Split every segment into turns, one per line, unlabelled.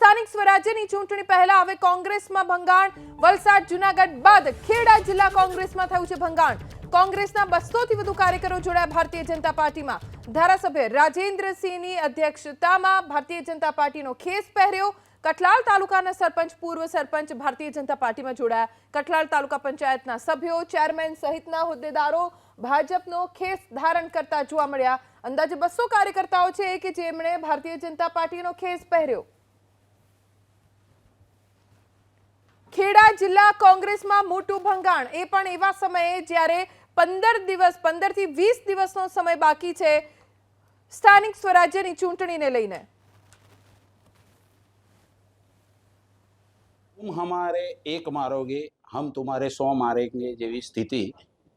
સ્થાનિક સ્વરાજ્યની ચૂંટણી પહેલા હવે કોંગ્રેસમાં ભંગાણ, વલસાડ, જુનાગઢ બાદ ખેડા જિલ્લા કોંગ્રેસમાં થયું છે ભંગાણ. કોંગ્રેસના બસોથી વધુ કાર્યકરો જોડાયા ભારતીય જનતા પાર્ટીમાં. ધારાસભ્ય રાજેન્દ્રસિંહની અધ્યક્ષતામાં ભારતીય જનતા પાર્ટીનો ખેસ પહેર્યો. કઠલાલ તાલુકાના સરપંચ, પૂર્વ સરપંચ ભારતીય જનતા પાર્ટીમાં જોડાયા. કઠલાલ તાલુકા પંચાયતના સભ્યો, ચેરમેન સહિતના હોદ્દેદારો ભાજપનો ખેસ ધારણ કરતા જોવા મળ્યા. અંદાજે બસો કાર્યકર્તાઓ છે કે જેમણે ભારતીય જનતા પાર્ટીનો ખેસ પહેર્યો. ખેડા જિલ્લા કોંગ્રેસમાં મોટું ભંગાણ. એ પણ એવા સમયે જ્યારે પંદર દિવસ પંદરથી વીસ દિવસનો સમય બાકી છે, સ્થાનિક સ્વરાજ્યની ચૂંટણીને લઈને.
હમારે એક મારોગે, હમ તુમારે સો મારેંગે જેવી સ્થિતિ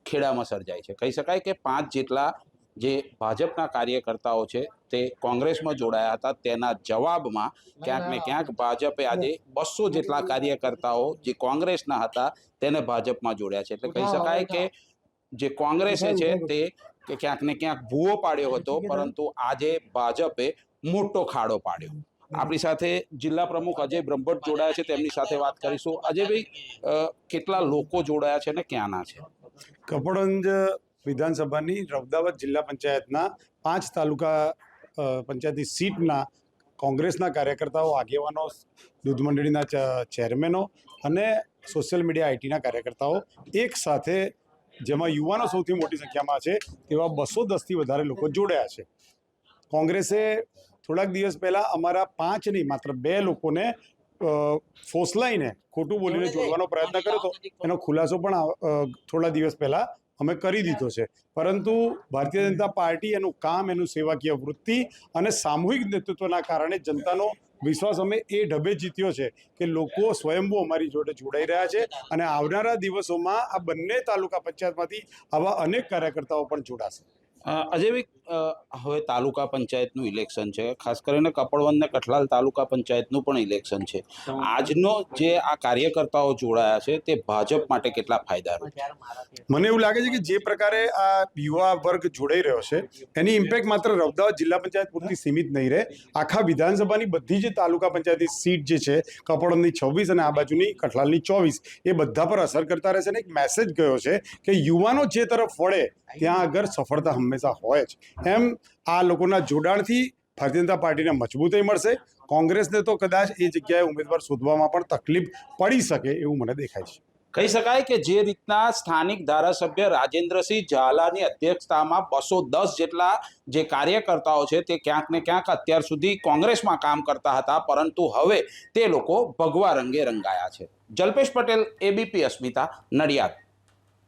ખેડામાં સર્જાય છે. કહી શકાય કે પાંચ જેટલા જે ભાજપના કાર્યકર્તાઓ છે તે કોંગ્રેસમાં જોડાયા હતા. તેના જવાબમાં ક્યાંક ને ક્યાંક ભાજપે આજે બસો જેટલા કાર્યકર્તાઓ જે કોંગ્રેસના હતા તેને ભાજપમાં જોડ્યા છે. એટલે કહી શકાય કે જે કોંગ્રેસે છે તે ક્યાંક ને ક્યાંક ભૂવો પાડ્યો હતો પરંતુ આજે ભાજપે મોટો ખાડો પાડ્યો. આપણી સાથે જિલ્લા પ્રમુખ અજય બ્રહ્મભટ્ટ જોડાયા છે. તેમની સાથે વાત કરીશું. અજયભાઈ કેટલા લોકો જોડાયા છે અને ક્યાંના છે?
કપડંજ વિધાનસભાની અમદાવાદ જિલ્લા પંચાયતના પાંચ તાલુકા અ, પંચાયતી સીટના કોંગ્રેસના કાર્યકર્તાઓ આગેવાનો દૂધ મંડળીના ચેરમેનો અને સોશિયલ મીડિયા આઈટીના કાર્યકર્તાઓ એક સાથે જેમાં યુવાનો સૌથી મોટી સંખ્યામાં છે તેવા બસો દસથી વધારે લોકો જોડાયા છે. કોંગ્રેસે થોડાક દિવસ પહેલાં અમારા પાંચ નહીં માત્ર બે લોકોને ફોસલાઈને ખોટું બોલીને જોડવાનો પ્રયત્ન કર્યો હતો. એનો ખુલાસો પણ થોડા દિવસ પહેલા અમે કરી દીધો છે. પરંતુ ભારતીય જનતા પાર્ટી એનું કામ, એનું સેવાકીય વૃત્તિ અને સામૂહિક નેતૃત્વના કારણે જનતાનો વિશ્વાસ અમે એ ઢબે જીત્યો છે કે લોકો સ્વયંભૂ અમારી જોડે જોડાઈ રહ્યા છે અને આવનારા દિવસોમાં આ બંને તાલુકા પંચાયતમાંથી આવા અનેક કાર્યકર્તાઓ પણ જોડાશે.
અજયભાઈ અ, હવે તાલુકા પંચાયતનું ઇલેક્શન છે. ખાસ કરીને કપડવંત ને કઠલાલ તાલુકા પંચાયતનું પણ ઇલેક્શન છે. આજનો જે આ કાર્યકર્તાઓ જોડાયા છે તે ભાજપ માટે કેટલા ફાયદારૂપ
મને એવું લાગે છે કે જે પ્રકારે આ યુવા વર્ગ જોડાઈ રહ્યો છે એની ઇમ્પેક્ટ માત્ર અમદાવાદ જિલ્લા પંચાયત પૂરતી સીમિત નહીં રહે. આખા વિધાનસભાની બધી જે તાલુકા પંચાયતની સીટ જે છે કપડની છવ્વીસ અને આ બાજુની કઠલાલની ચોવીસ એ બધા પર અસર કરતા રહેશે. અને એક મેસેજ ગયો છે કે યુવાનો જે તરફ વળે ત્યાં આગળ સફળતા હંમેશા હોય જ. એમ આ લોકોના જોડાણથી ભારતીય જનતા પાર્ટીને મજબૂતાઈ મળશે. કોંગ્રેસને તો કદાચ એ જગ્યાએ ઉમેદવાર શોધવામાં પણ તકલીફ પડી શકે એવું મને દેખાય છે.
કહી શકાય કે જે રીતના સ્થાનિક ધારાસભ્ય રાજેન્દ્રસિંહ ઝાલાની અધ્યક્ષતામાં બસો દસ જેટલા જે કાર્યકર્તાઓ છે તે ક્યાંક ને ક્યાંક અત્યાર સુધી કોંગ્રેસમાં કામ કરતા હતા, પરંતુ હવે તે લોકો ભગવા રંગે રંગાયા છે. જલ્પેશ પટેલ એબીપી અસ્મિતા, નડિયાદ.